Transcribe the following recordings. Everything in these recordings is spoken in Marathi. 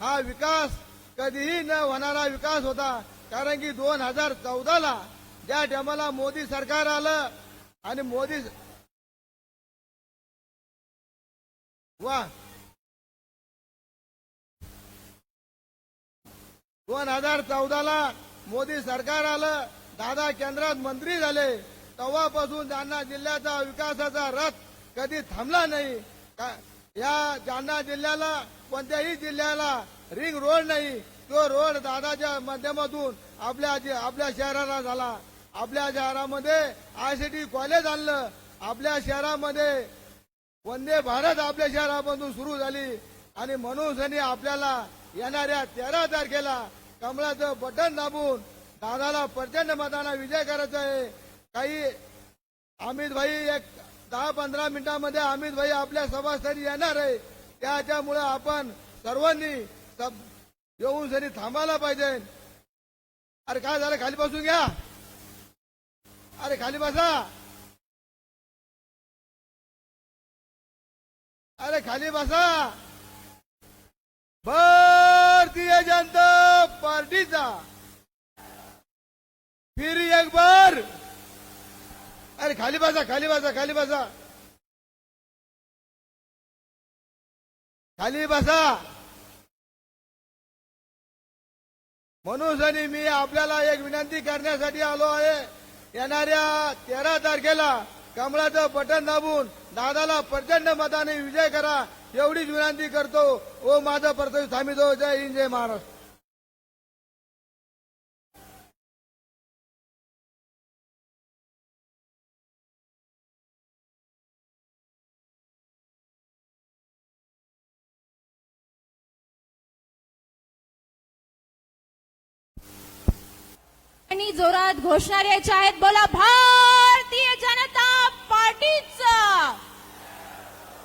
हा विकास कधीही न होणारा विकास होता कारण की दोन हजार चौदाला ज्या टायमाला मोदी सरकार आलं आणि मोदी वा. दोन हजार चौदाला मोदी सरकार आलं दादा केंद्रात मंत्री झाले तेव्हापासून जालना जिल्ह्याचा विकासाचा रथ कधी थांबला नाही. का- या जालना जिल्ह्याला कोणत्याही जिल्ह्याला रिंग रोड नाही तो रोड दादाच्या माध्यमातून आपल्या जे- आपल्या शहराला झाला. आपल्या शहरामध्ये आयसीटी कॉलेज आणलं. आपल्या शहरामध्ये वंदे भारत आपल्या शहरापासून सुरू झाली. आणि म्हणून त्यांनी आपल्याला येणाऱ्या तेरा तारखेला कमळाचं बटन दाबून दादाला प्रचंड मताना विजय करायचा आहे. काही अमित भाई एक दहा पंधरा मिनिटांमध्ये अमित भाई आपल्या सभास्थळी येणार आहे. त्याच्यामुळे आपण सर्वांनी येऊन सरी थांबायला पाहिजे. अरे काय झालं? खाली बसून घ्या. अरे खाली बसा. अरे खाली बसा. भारतीय जनता पार्टीचा. फिर एक बार. अरे खाली बसा खाली बसा खाली बसा. खाली बसा. म्हणून मी आपल्याला एक विनंती करण्यासाठी आलो आहे. येणाऱ्या तेरा तारखेला कमळाचं बटन दाबून दादाला प्रचंड मताने विजय करा एवढीच विनंती करतो. ओ माझं परतवी थांबितो जय हिंद जय महाराष्ट्र. आणि जोरात घोषणा द्यायच्या आहेत. बोला, भारतीय जनता पार्टीचं.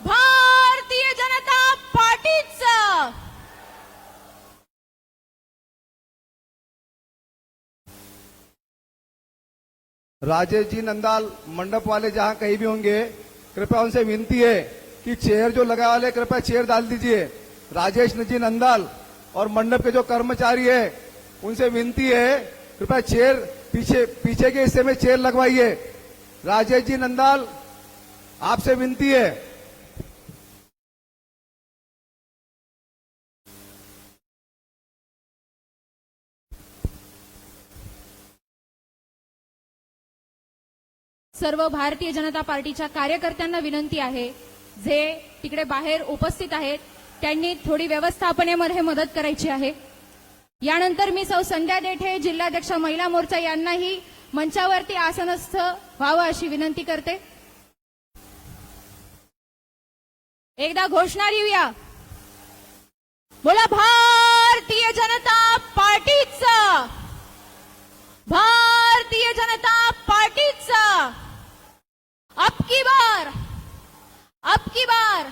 भारतीय जनता पार्टीचं. राजेश जी नंदाल मंडप वाले जहाँ कहीं भी होंगे, कृपया उनसे विनती है कि चेयर जो लगा वाले, कृपया चेयर डाल दीजिए। राजेश जी नंदाल और मंडप के जो कर्मचारी है, उनसे विनती है कृपया चेयर पीछे पीछे के हिस्से में चेयर लगवाइए। राजेश जी नंदाल आपसे विनती है। सर्व भारतीय जनता पार्टीच्या कार्यकर्त्यांना विनंती आहे जे तिकडे बाहेर उपस्थित आहेत त्यांनी थोडी व्यवस्थापनेमध्ये मदत करायची आहे. यानंतर मी सौ संध्या देठे जिल्हाध्यक्ष महिला मोर्चा यांनाही मंचावरती आसनस्थ व्हावं अशी विनंती करते. एकदा घोषणा देऊया. बोला भारतीय जनता पार्टीचा. भारतीय जनता पार्टीचा. अब की बार अब की बार.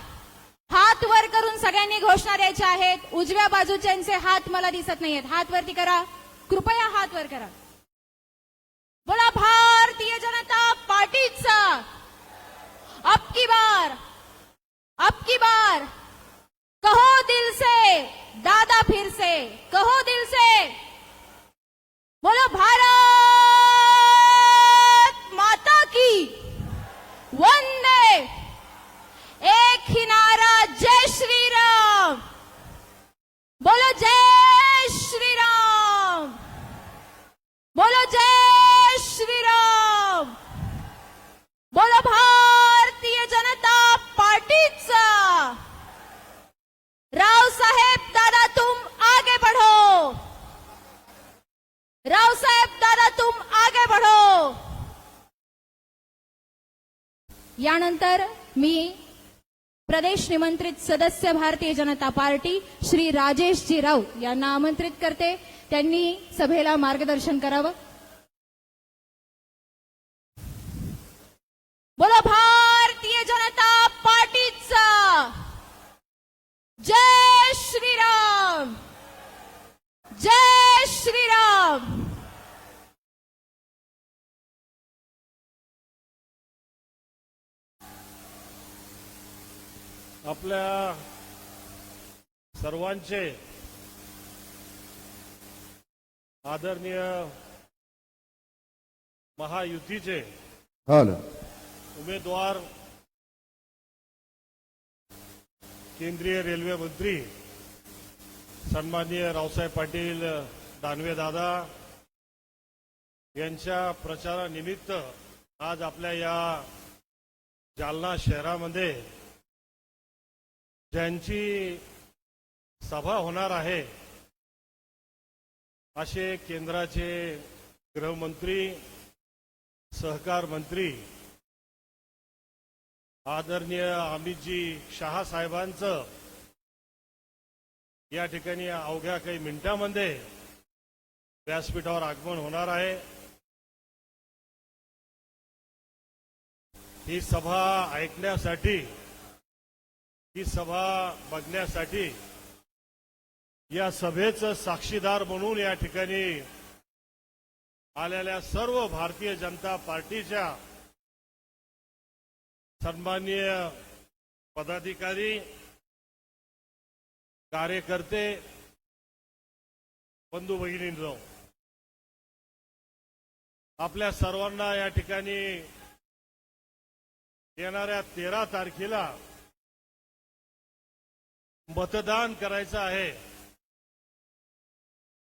हात वर करून सगळ्यांनी घोषणा द्यायच्या आहेत. उजव्या बाजूच्यांचे हात मला दिसत नाहीयेत. हात वरती करा. कृपया हात वर करा. बोला भारतीय जनता पार्टीचा. अब की बार. अब की बार. कहो दिल से दादा फिर से. कहो दिल से. बोलो भारत माता की वंदे एक ही नारा जय श्री राम बोलो जय श्री राम बोलो जय श्री राम बोलो भारतीय जनता पार्टीचा। राव साहेब दादा तुम आगे बढ़ो। राव साहेब दादा तुम आगे बढ़ो। यानंतर मी प्रदेश निमंत्रित सदस्य भारतीय जनता पार्टी श्री राजेशजी राऊत यांना आमंत्रित करते. त्यांनी सभेला मार्गदर्शन करावं. बोला भारतीय जनता पार्टीचा. जय श्रीराम. जय श्रीराम. आपल्या सर्वांचे आदरणीय महायुतीचे उमेदवार केंद्रीय रेल्वे मंत्री सन्माननीय रावसाहेब पाटील दानवे दादा यांच्या प्रचारानिमित्त आज आपल्या या जालना शहरामध्ये ज्यांची सभा होणार आहे असे केंद्राचे गृहमंत्री सहकार मंत्री आदरणीय अमितजी शहा साहेबांचं या ठिकाणी अवघ्या काही मिनिटांमध्ये व्यासपीठावर आगमन होणार आहे. ही सभा ऐकण्यासाठी ही सभा बघण्यासाठी या सभेचं साक्षीदार म्हणून या ठिकाणी आलेल्या सर्व भारतीय जनता पार्टीच्या सन्माननीय पदाधिकारी कार्यकर्ते बंधू भगिनींनो आपल्या सर्वांना या ठिकाणी येणाऱ्या तेरा तारखेला मतदान करायचं आहे.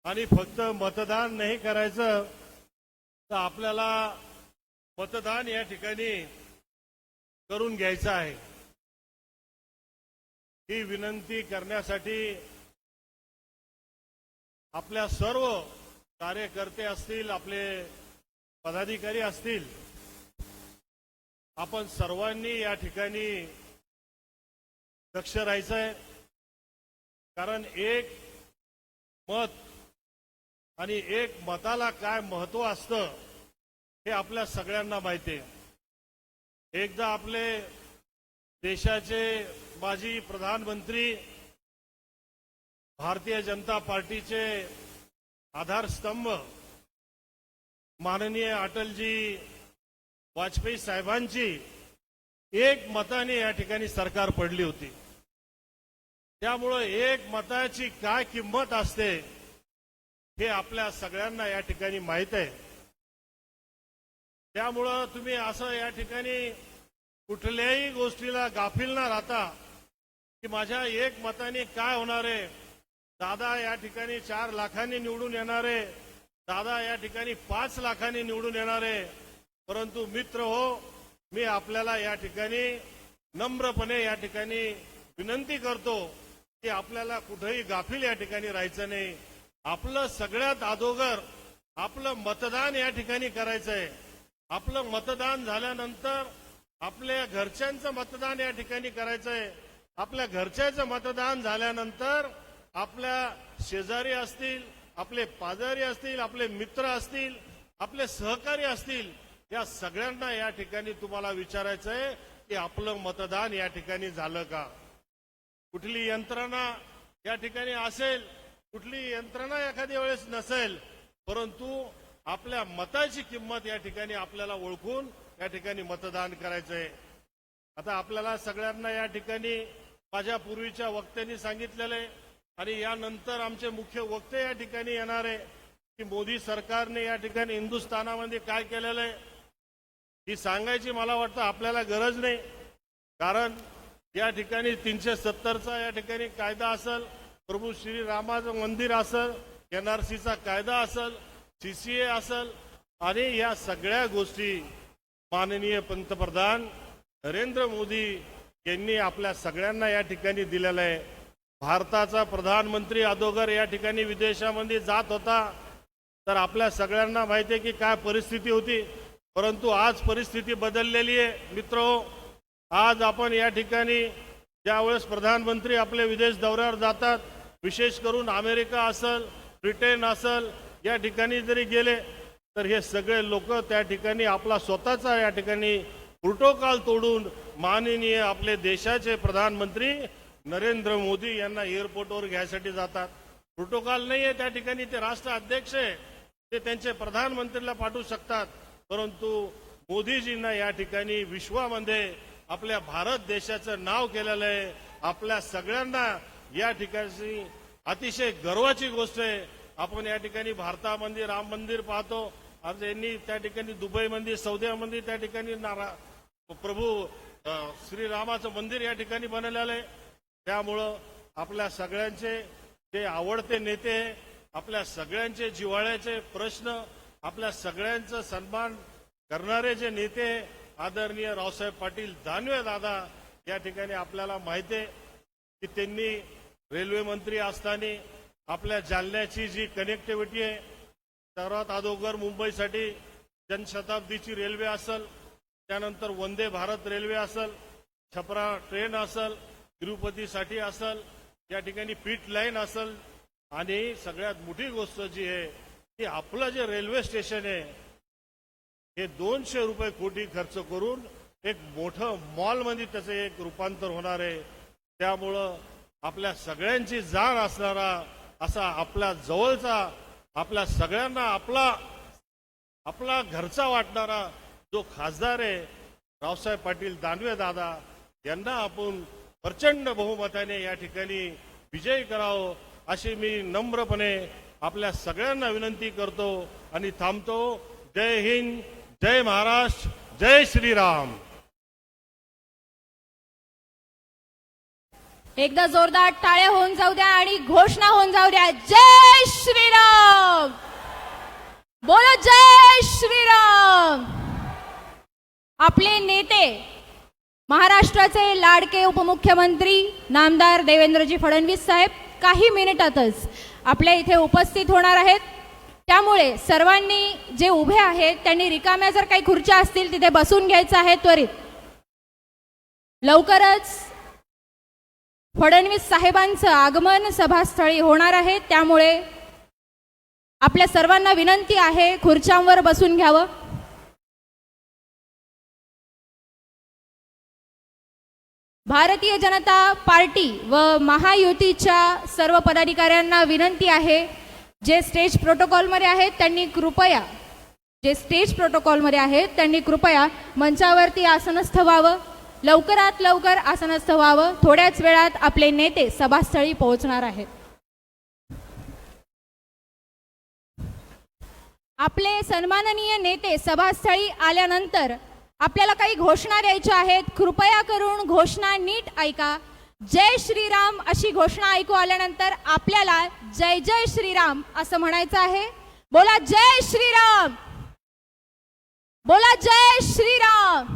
आणि फक्त मतदान नाही करायचं तर आपल्याला मतदान या ठिकाणी करून घ्यायचं आहे. ही विनंती करण्यासाठी आपल्या सर्व कार्यकर्ते असतील आपले पदाधिकारी असतील आपण सर्वांनी या ठिकाणी लक्ष राहायचंय. कारण एक मत आणि एक मताला काय महत्त्व असतं हे आपल्या सगळ्यांना माहिती आहे. एकदा आपले देशाचे माजी प्रधानमंत्री भारतीय जनता पार्टीचे आधारस्तंभ माननीय अटलजी वाजपेयी साहेबांची एक मताने या ठिकाणी सरकार पडली होती. त्यामुळं एक मताची काय किंमत असते हे आपल्या सगळ्यांना या ठिकाणी माहीत आहे. त्यामुळं तुम्ही असं या ठिकाणी कुठल्याही गोष्टीला गाफील न राहता की माझ्या एक मताने काय होणार आहे दादा या ठिकाणी चार लाखांनी निवडून येणार आहे दादा या ठिकाणी पाच लाखांनी निवडून येणार आहे परंतु मित्र हो मी आपल्याला या ठिकाणी नम्रपणे या ठिकाणी विनंती करतो की आपल्याला कुठेही गाफील या ठिकाणी राहायचं नाही. आपलं सगळ्यात अगोदर आपलं मतदान या ठिकाणी करायचं आहे आपलं मतदान झाल्यानंतर आपल्या घरच्यांचं मतदान या ठिकाणी करायचं आहे आपल्या घरच्याचं मतदान झाल्यानंतर आपल्या शेजारी असतील आपले पाजारी असतील आपले मित्र असतील आपले सहकारी असतील या सगळ्यांना या ठिकाणी तुम्हाला विचारायचं आहे की आपलं मतदान या ठिकाणी झालं का? कुठली यंत्रणा या ठिकाणी असेल कुठली यंत्रणा एखाद्या वेळेस नसेल परंतु आपल्या मताची किंमत या ठिकाणी आपल्याला ओळखून या ठिकाणी मतदान करायचंय. आता आपल्याला सगळ्यांना या ठिकाणी माझ्या पूर्वीच्या वक्त्यांनी सांगितलेलं आहे आणि यानंतर आमचे मुख्य वक्ते या ठिकाणी येणार आहे की मोदी सरकारने या ठिकाणी हिंदुस्थानामध्ये काय केलेलं आहे? ही सांगायची मला वाटतं आपल्याला गरज नाही. कारण या ठिकाणी तीनशे सत्तरचा या ठिकाणी कायदा असेल प्रभू श्री रामाचं मंदिर असेल एनआरसीचा कायदा असेल सीसीए असेल आणि या सगळ्या गोष्टी माननीय पंतप्रधान नरेंद्र मोदी यांनी आपल्या सगळ्यांना या ठिकाणी दिलेलं आहे. भारताचा प्रधानमंत्री अदोगर या ठिकाणी विदेशामध्ये जात होता. तर आपल्या सगळ्यांना माहिती आहे की काय परिस्थिती होती परंतु आज परिस्थिती बदललेली आहे. मित्र आज आपण या ठिकाणी ज्यावेळेस प्रधानमंत्री आपले विदेश दौऱ्यावर जातात विशेष करून अमेरिका असल ब्रिटेन असल या ठिकाणी जरी गेले तर हे सगळे लोक त्या ठिकाणी आपला स्वतःचा या ठिकाणी प्रोटोकॉल तोडून माननीय आपले देशाचे प्रधानमंत्री नरेंद्र मोदी यांना एअरपोर्टवर घ्यायसाठी जातात. प्रोटोकॉल नाही आहे त्या ठिकाणी ते राष्ट्र अध्यक्ष आहे. ते त्यांचे प्रधानमंत्रीला पाठवू शकतात. परंतु मोदीजींना या ठिकाणी विश्वामध्ये आपल्या भारत देशाचं नाव केलेलं आहे. आपल्या सगळ्यांना या ठिकाणी अतिशय गर्वाची गोष्ट आहे. आपण या ठिकाणी भारतामध्ये राम मंदिर पाहतो. आज यांनी त्या ठिकाणी दुबईमध्ये सौद्यामध्ये त्या ठिकाणी नारा प्रभू श्रीरामाचं मंदिर या ठिकाणी बनवलेलं आहे. त्यामुळं आपल्या सगळ्यांचे जे आवडते नेते आपल्या सगळ्यांचे जिव्हाळ्याचे प्रश्न आपल्या सगळ्यांचा सन्मान करणारे जे नेते आदरणीय रावसाहेब पाटील दानवे दादा या ठिकाणी आपल्याला माहिती आहे की त्यांनी रेल्वे मंत्री असताना आपल्या जालन्याची जी कनेक्टिव्हिटी आहे सर्वात अगोदर मुंबईसाठी जनशताब्दीची रेल्वे असेल त्यानंतर वंदे भारत रेल्वे असेल छपरा ट्रेन असेल तिरुपतीसाठी असेल या ठिकाणी पीट लाईन असेल आणि सगळ्यात मोठी गोष्ट जी आहे की आपलं जे रेल्वे स्टेशन आहे हे दोनशे रुपये कोटी खर्च करून एक मोठं मॉलमध्ये त्याचं एक रूपांतर होणार आहे. त्यामुळं आपल्या सगळ्यांची जाण असणारा असा आपल्या जवळचा आपल्या सगळ्यांना आपला आपला घरचा वाटणारा जो खासदार आहे रावसाहेब पाटील दानवे दादा यांना आपण प्रचंड बहुमताने या ठिकाणी विजयी करावं अशी मी नम्रपणे आपल्या सगळ्यांना विनंती करतो आणि थांबतो. जय हिंद. जय महाराष्ट्र जय श्रीराम. एकदा जोरदार टाळ्या होऊन जाऊ द्या आणि घोषणा होऊन जाऊ द्या. जय श्रीराम. बोलो जय श्रीराम. आपले नेते महाराष्ट्राचे लाडके उपमुख्यमंत्री नामदार देवेंद्रजी फडणवीस साहेब काही मिनिटातच आपल्या इथे उपस्थित होणार आहेत. त्यामुळे सर्वांनी जे उभे आहेत त्यांनी रिकाम्या जर काही खुर्च्या असतील तिथे बसून घ्यायचं आहे त्वरित. लवकरच फडणवीस साहेबांचं आगमन सभास्थळी होणार आहे. त्यामुळे आपल्या सर्वांना विनंती आहे खुर्च्यांवर बसून घ्यावं. भारतीय जनता पार्टी व महायुतीच्या सर्व पदाधिकाऱ्यांना विनंती आहे. जे स्टेज प्रोटोकॉलमध्ये आहेत त्यांनी कृपया जे स्टेज प्रोटोकॉलमध्ये आहेत त्यांनी कृपया मंचावरती आसनस्थ व्हावं. लवकरात लवकर आसनस्थ व्हावं. थोड्याच वेळात आपले नेते सभास्थळी पोहोचणार आहेत. आपले सन्माननीय नेते सभास्थळी आल्यानंतर आपल्याला काही घोषणा द्यायच्या आहेत. कृपया करून घोषणा नीट ऐका. जय श्रीराम अशी घोषणा ऐकू आल्यानंतर आपल्याला जय जय श्रीराम असं म्हणायचं आहे. बोला जय श्रीराम. बोला जय श्रीराम.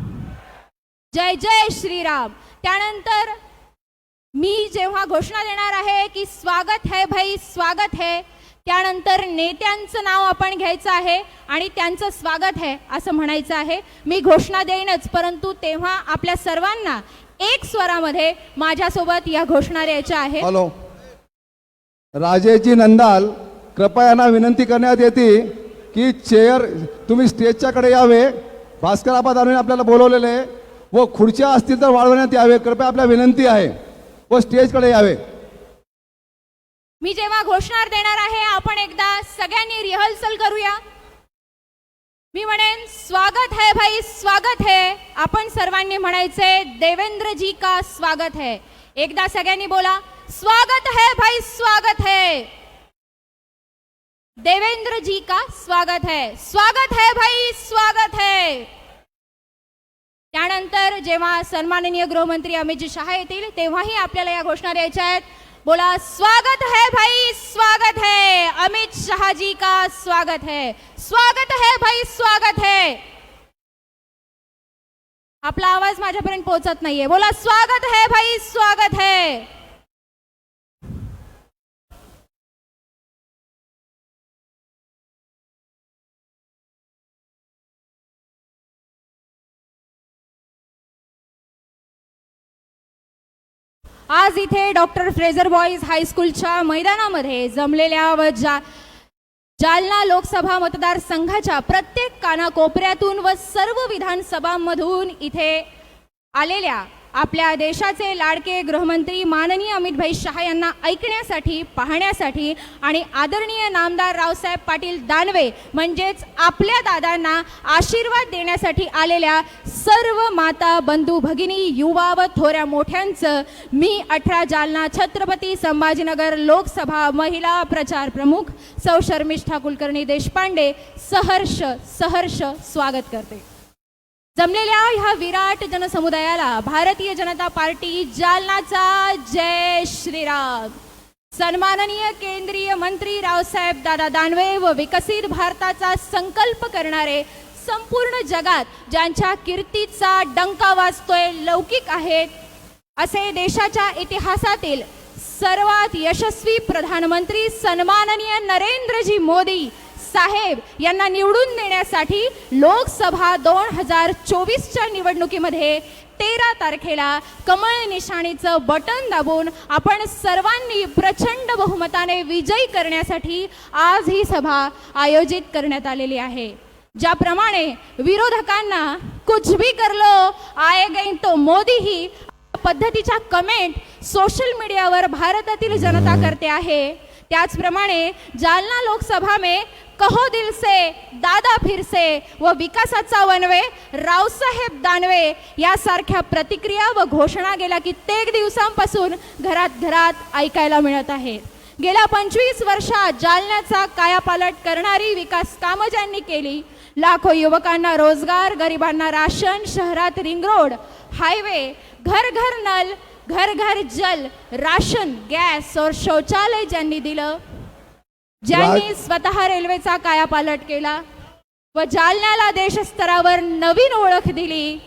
जय जय श्रीराम. त्यानंतर मी जेव्हा घोषणा देणार आहे की स्वागत है भाई स्वागत है त्यानंतर नेत्यांचं नाव आपण घ्यायचं आहे आणि त्यांचं स्वागत है असं म्हणायचं आहे. मी घोषणा देईनच परंतु तेव्हा आपल्या सर्वांना एक स्वरामध्ये माझ्यासोबत या घोषणा द्यायच्या आहेत. हॅलो. राजेशजी नंदाल कृपया यांना विनंती करण्यात येते की चेअर तुम्ही स्टेजच्याकडे यावे. भास्कर आबा दानवेने आपल्याला बोलवलेले आहे. व खुर्च्या असतील तर वाढवण्यात यावे. कृपया आपल्या विनंती आहे. व स्टेजकडे यावे. मी जेव्हा घोषणा देणार आहे आपण एकदा सगळ्यांनी रिहर्सल करूया. मी म्हणेन स्वागत है भाई स्वागत है. आपण सर्वांनी म्हणायचे देवेंद्रजी का स्वागत है? एकदा सगळ्यांनी बोला स्वागत है भाई स्वागत है. देवेंद्र जी का स्वागत है? स्वागत है भाई स्वागत है. त्यानंतर जेव्हा सन्माननीय गृहमंत्री अमितजी शहा येतील तेव्हाही आपल्याला या घोषणा द्यायच्या आहेत. बोला स्वागत है भाई स्वागत है। अमित शाह जी का स्वागत है। स्वागत है भाई स्वागत है। आपला आवाज माझ्यापर्यंत पोहोचत नाहीये. बोला स्वागत है भाई स्वागत है। आज इथे डॉक्टर फ्रेझर बॉईज हायस्कूलच्या मैदानामध्ये जमलेल्या व जा जालना लोकसभा मतदारसंघाच्या प्रत्येक कानाकोपऱ्यातून व सर्व विधानसभांमधून इथे आलेल्या आपल्या देशाचे लाडके गृहमंत्री माननीय अमितभाई शहा यांना ऐकण्यासाठी पाहण्यासाठी आणि आदरणीय नामदार रावसाहेब पाटील दानवे म्हणजेच आपल्या दादांना आशीर्वाद देण्यासाठी आलेल्या सर्व माता बंधू भगिनी युवा व थोऱ्या मोठ्यांचं मी अठरा जालना छत्रपती संभाजीनगर लोकसभा महिला प्रचार प्रमुख सौ शर्मिष्ठा कुलकर्णी देशपांडे सहर्ष सहर्ष स्वागत करते. जमलेल्या ह्या विराट जनसमुदायाला भारतीय जनता पार्टी जालनाचा जय श्रीराम. सन्माननीय केंद्रीय मंत्री रावसाहेब दादा दानवे व विकसित भारताचा संकल्प करणारे संपूर्ण जगात ज्यांच्या कीर्तीचा डंका वाजतोय लौकिक आहेत असे देशाच्या इतिहासातील सर्वात यशस्वी प्रधानमंत्री सन्माननीय नरेंद्रजी मोदी साहेब यांना निवडून देण्यासाठी लोकसभा दोन हजार चोवीसच्या निवडणुकीमध्ये तेरा तारखेला कमळ निशाणीचं बटन दाबून आपण सर्वांनी प्रचंड बहुमताने विजयी करण्यासाठी आज ही सभा आयोजित करण्यात आलेली आहे. ज्याप्रमाणे विरोधकांना कुछ भी कर लो आएगा तो मोदी ही पद्धतीच्या कमेंट सोशल मीडियावर भारतातील जनता करते आहे. त्याचप्रमाणे जालना लोकसभा में कहो दिल से दादा फिरसे व विकासाचा वनवे रावसाहेब दानवे यासारख्या प्रतिक्रिया व घोषणा गेल्या कित्येक दिवसांपासून घरात घरात ऐकायला मिळत आहेत. गेल्या पंचवीस वर्षात जालन्याचा कायापालट करणारी विकास कामं ज्यांनी केली लाखो युवकांना रोजगार गरिबांना राशन शहरात रिंग रोड हायवे घर घर नल घर घर जल राशन गॅस और शौचालय ज्यांनी दिलं ज्यांनी स्वतः रेल्वेचा कायापालट केला व जालन्याला देशस्तरावर नवीन ओळख दिली.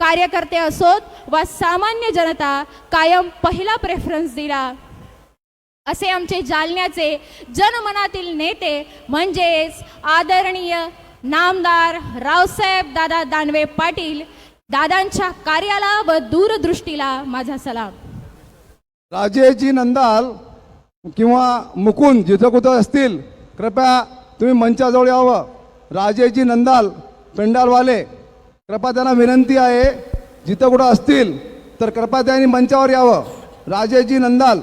कार्यकर्ते असोत व सामान्य जनता कायम पहिला प्रेफरन्स दिला. असे आमचे जालन्याचे जनमनातील नेते म्हणजेच आदरणीय नामदार रावसाहेब दादा दानवे पाटील दादांच्या कार्याला व दूरदृष्टीला माझा सलाम. राजेशजी नंदाल किंवा मुकुंद जिथं कुठं असतील कृपया तुम्ही मंचाजवळ यावं. राजेशजी नंदाल पेंडालवाले कृपया त्यांना विनंती आहे जिथं कुठं असतील तर कृपया त्यांनी मंचावर यावं. राजेशजी नंदाल.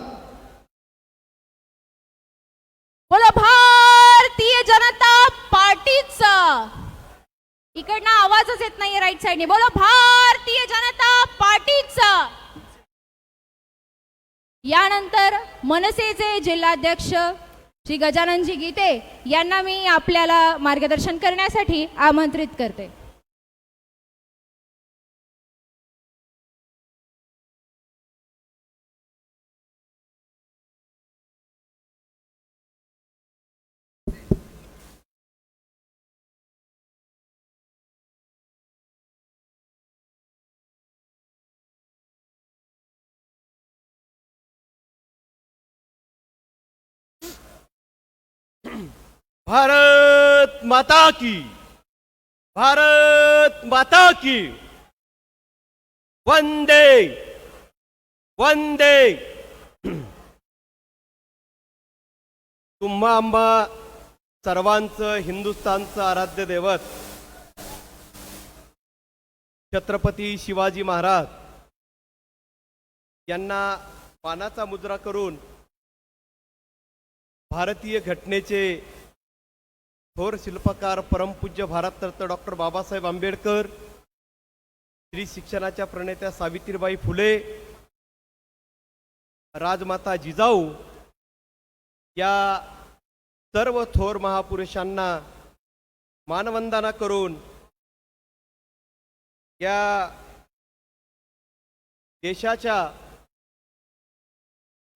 बोला भारतीय जनता पार्टीचं. इकडनं आवाजच येत नाहीये राईट साईडने बोला भारतीय जनता पार्टीचं. यानंतर मनसेचे जिल्हाध्यक्ष श्री गजाननजी गीते यांना मी आपल्याला मार्गदर्शन करण्यासाठी आमंत्रित करते. भारत माता की। भारत माता की। वंदे। वंदे। तुम्हा आंबा सर्वांचं हिंदुस्थानचं आराध्य दैवत. छत्रपती शिवाजी महाराज यांना पानाचा मुद्रा करून भारतीय घटनेचे थोर शिल्पकार परमपूज्य भारतरत्न डॉक्टर बाबासाहेब आंबेडकर स्त्री शिक्षणाच्या प्रणेत्या सावित्रीबाई फुले राजमाता जिजाऊ या सर्व थोर महापुरुषांना मानवंदना करून या देशाच्या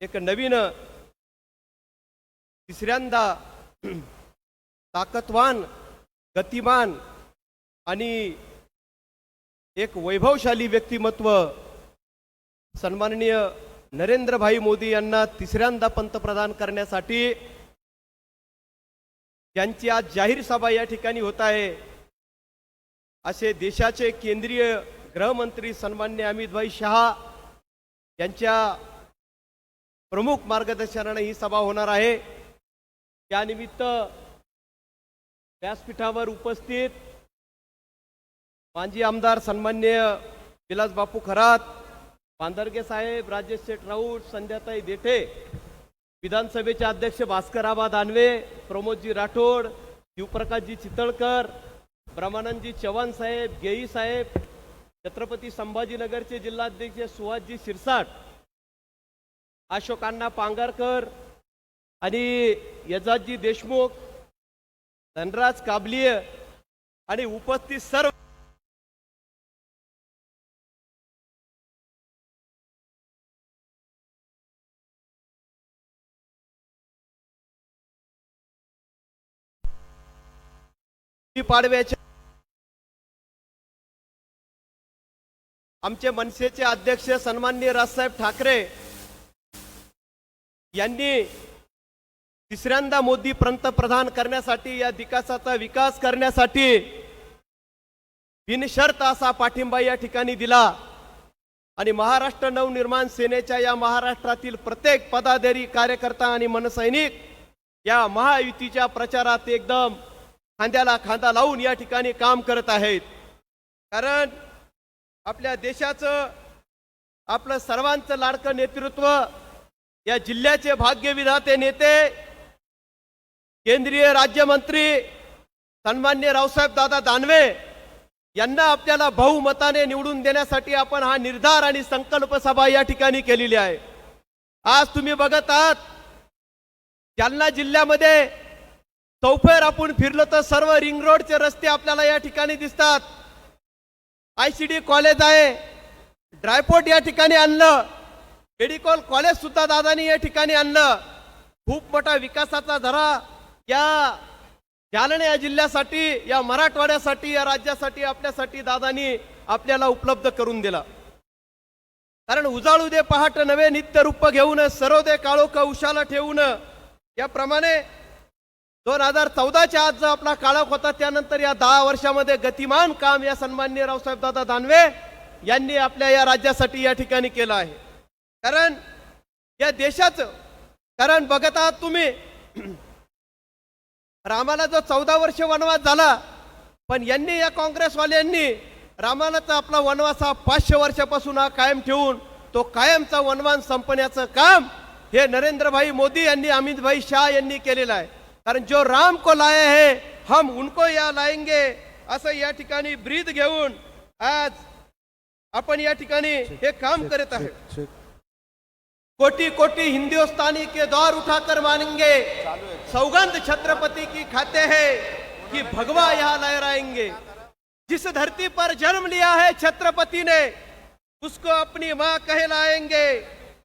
एक नवीन तिसऱ्यांदा ताकदवान गतिमान आणि एक वैभवशाली व्यक्तिमत्व सन्माननीय नरेंद्रभाई मोदी यांना तिसऱ्यांदा पंतप्रधान करण्यासाठी ज्यांची आज जाहीर सभा या ठिकाणी होत आहे. असे देशाचे केंद्रीय गृहमंत्री सन्मान्य अमितभाई शहा यांच्या प्रमुख मार्गदर्शनाने ही सभा होणार आहे. त्यानिमित्त व्यासपीठावर उपस्थित माजी आमदार सन्मान्य विलास बापू खरात पांधरगे साहेब राजेश शेठ राऊत संध्याताई देठे विधानसभेचे अध्यक्ष भास्कराबा दानवे प्रमोदजी राठोड शिवप्रकाशजी चितळकर ब्रह्मानंदजी चव्हाण साहेब गेई साहेब छत्रपती संभाजीनगरचे जिल्हाध्यक्ष सुहासजी शिरसाट अशोकांना पांगारकर आणि यजादजी देशमुख धनराज काबलीय आणि उपस्थित सर्व पाडव्याच्या आमचे मनसेचे अध्यक्ष सन्माननीय राजसाहेब ठाकरे यांनी तिसऱ्यांदा मोदी पंतप्रधान करण्यासाठी या विकासाचा विकास करण्यासाठी बिनशर्त असा पाठिंबा या ठिकाणी दिला. आणि महाराष्ट्र नवनिर्माण सेनेच्या या महाराष्ट्रातील प्रत्येक पदाधिकारी कार्यकर्ता आणि मनसैनिक या महायुतीच्या प्रचारात एकदम खांद्याला खांदा लावून या ठिकाणी काम करत आहेत. कारण आपल्या देशाचं आपलं सर्वांचं लाडकं नेतृत्व या जिल्ह्याचे भाग्यविधाते नेते केंद्रीय राज्यमंत्री सन्मान्य रावसाहेब दादा दानवे यांना आपल्याला बहुमताने निवडून देण्यासाठी आपण हा निर्धार आणि संकल्प सभा या ठिकाणी केलेली आहे. आज तुम्ही बघत आहात जालना जिल्ह्यामध्ये चौफेर आपण फिरलो तर सर्व रिंग रोडचे रस्ते आपल्याला या ठिकाणी दिसतात. आय सी डी कॉलेज आहे ड्रायपोर्ट या ठिकाणी आणलं मेडिकल कॉलेज सुद्धा दादानी या ठिकाणी आणलं. खूप मोठा विकासाचा धरा या जालना या जिल्ह्यासाठी या मराठवाड्यासाठी या राज्यासाठी आपल्यासाठी दादानी आपल्याला उपलब्ध करून दिला. कारण उजाळू दे पहाट नवे नित्य रूप घेऊन सर्व दे काळोख उशाला ठेवून. याप्रमाणे दोन हजार चौदाच्या आज जो आपला काळोख होता त्यानंतर या दहा वर्षामध्ये गतिमान काम या सन्मान्य रावसाहेब दादा दानवे यांनी आपल्या या राज्यासाठी या ठिकाणी केलं आहे. कारण या देशाचं कारण बघत आहात तुम्ही रामाला जो चौदा वर्ष वनवास झाला पण यांनी या काँग्रेसवाल्यांनी रामाला आपला वनवास हा पाचशे वर्षापासून हा कायम ठेवून तो कायमचा वनवास संपण्याचं काम हे नरेंद्रभाई मोदी यांनी अमित भाई शाह यांनी केलेलं आहे. कारण जो राम को लाए है हम उनको या लाएंगे असं या ठिकाणी ब्रीद घेऊन आज आपण या ठिकाणी हे काम करत आहे कोटि कोटि हिंदुस्तानी के दौर उठाकर मानेंगे। सौगंध छत्रपति की खाते हैं कि भगवा यहाँ लहराएँगे। जिस धरती पर जन्म लिया है छत्रपति ने, उसको अपनी माँ कहलाएँगे।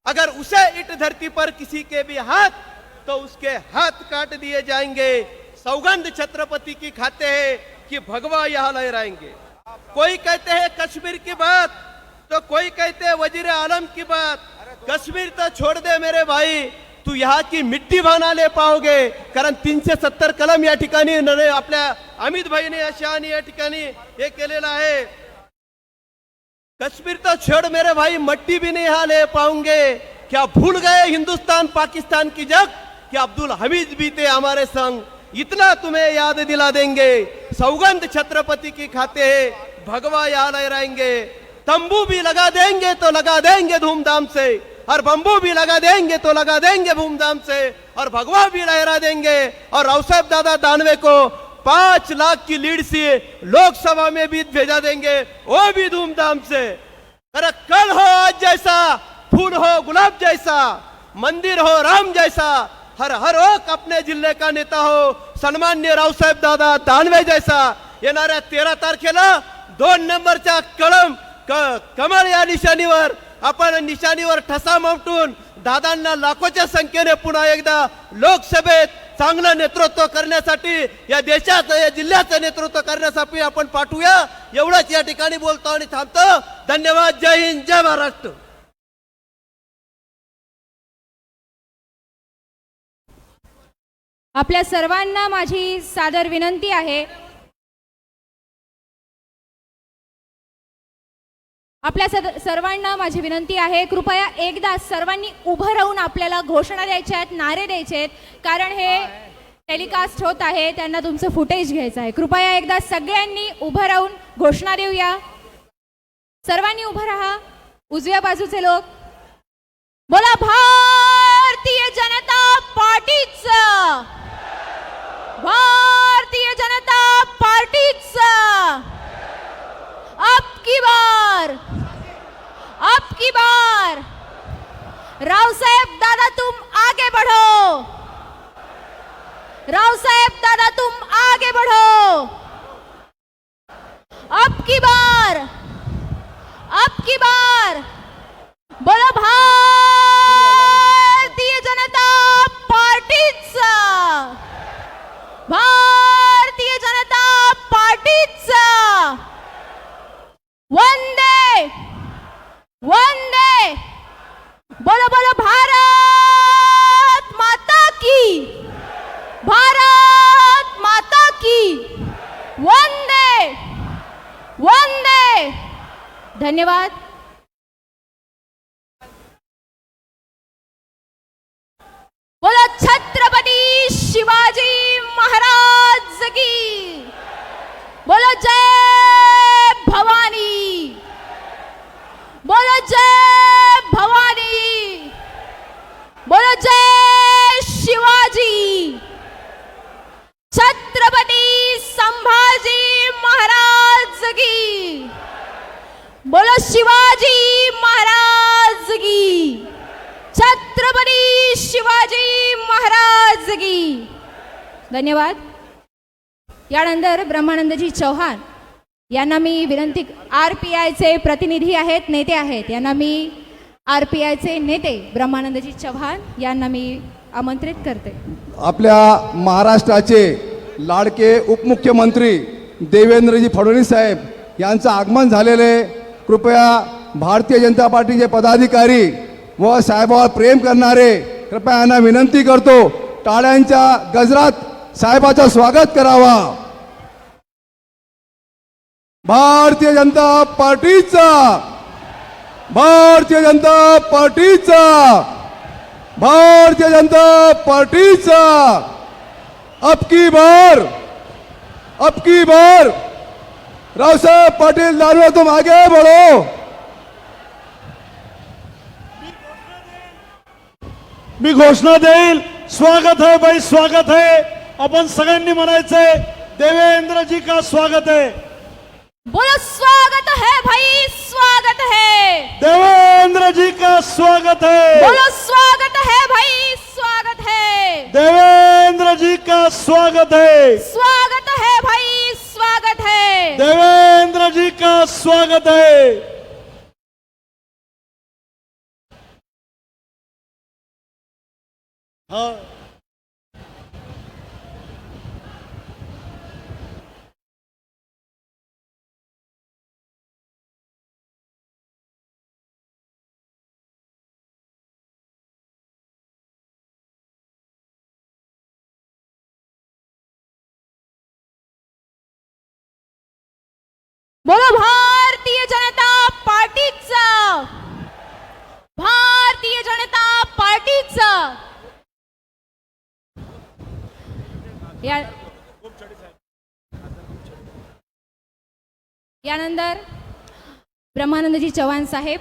अगर उसे इट धरती पर किसी के भी हाथ तो उसके हाथ काट दिए जाएँगे। सौगंध छत्रपति की खाते हैं कि भगवा यहाँ लहराएँगे। कोई कहते हैं कश्मीर की बात तो कोई कहते हैं वज़ीर आलम की बात। कश्मीर तो छोड़ दे मेरे भाई। तू यहाँ की मिट्टी बना ले पाओगे। कारण तीन तीनशे सत्तर कलम या अमित भाईने शहानी या कश्मीर तो छोड़ मेरे भाई, मट्टी भी नहीं यहाँ ले पाओगे क्या भूल गए हिंदुस्तान, पाकिस्तान की जग? कि अब्दुल हमीद भी थे हमारे संग? इतना तुम्हें याद दिला देंगे। सौगंध छत्रपति की खाते है, भगवा यहाँ लहराएँगे तंबू भी लगा देंगे तो लगा देंगे धूमधाम से। और बम्बू भी लगा देंगे तो लगा देंगे धूमधाम से, और भगवा भी लहरा देंगे। और रावसाहेब दादा दानवे को पाँच लाख की लीड से लोकसभा में भी भेजा देंगे, वो भी धूमधाम से। अरे कल हो आज जैसा, फूल हो गुलाब जैसा, मंदिर हो राम जैसा, हर हर ओक अपने ज़िले का नेता हो, सन्मान्य राव साहेब दादा दानवे जैसा। ये येणाऱ्या तेरा तारखेला दोन नंबरच्या कळम क- कमळ या निशानी निशाणीवर आपण निशाणीवर ठसा मावटून दादांना लाखोच्या संख्येने पुन्हा एकदा लोकसभेत चांगलं नेतृत्व करण्यासाठी या देशाचं या जिल्ह्याचं नेतृत्व करण्यासाठी आपण पाठवूया. एवढंच या ठिकाणी बोलतो आणि थांबतो. धन्यवाद. जय हिंद जय महाराष्ट्र. आपल्या सर्वांना माझी सादर विनंती आहे. आपल्या सद- सर्वांना माझी विनंती आहे कृपया एकदा सर्वांनी उभं राहून आपल्याला घोषणा द्यायच्या आहेत नारे द्यायचे आहेत कारण हे टेलिकास्ट होत आहे त्यांना तुमचं फुटेज घ्यायचं आहे. कृपया एकदा सगळ्यांनी उभं राहून घोषणा देऊया. सर्वांनी उभं राहा. उजव्या बाजूचे लोक. बोला भारतीय जनता पार्टीच. भारतीय जनता पार्टीच. बार। अब की बार। रावसाहेब दादा तुम आगे बढ़ो। रावसाहेब दादा तुम आगे बढ़ो। अब की बार। अब की बार। बोलो भारतीय जनता पार्टीचा भारतीय जनता पार्टीचा वन वंदे बोलो बोलो भारत माता की भारत माता की वंदे वंदे धन्यवाद. धन्यवाद. यानंतर ब्रह्मानंदजी चौहान. यांना मी विनंती आर पी आयचे प्रतिनिधी आहेत नेते आहेत. यांना मी आर पी आयचे नेते ब्रह्मानंदजी चव्हाण यांना मी आमंत्रित करते. आपल्या महाराष्ट्राचे लाडके उपमुख्यमंत्री देवेंद्रजी फडणवीस साहेब यांचं आगमन झालेले कृपया भारतीय जनता पार्टीचे पदाधिकारी व साहेबावर प्रेम करणारे कृपया यांना विनंती करतो टाळ्यांच्या गजरात साहेबाचं स्वागत करावा. भारतीय जनता पार्टीचा भारतीय जनता पार्टीचा भारतीय जनता पार्टीचा. अब की बार अब की बार. रावसाहेब पाटील दानवे तुम आगे बढ़ो. मी घोषणा देईल. स्वागत आहे भाई स्वागत आहे आपण सगळ्यांनी म्हणायचंय देवेंद्रजी का स्वागत है बोलो स्वागत है भाई स्वागत है देवेंद्र जी का स्वागत है बोलो स्वागत है भाई स्वागत है देवेंद्र जी का स्वागत है स्वागत है भाई स्वागत है देवेंद्र जी का स्वागत है हाँ या यानंतर ब्रह्मानंदजी चव्हाण साहेब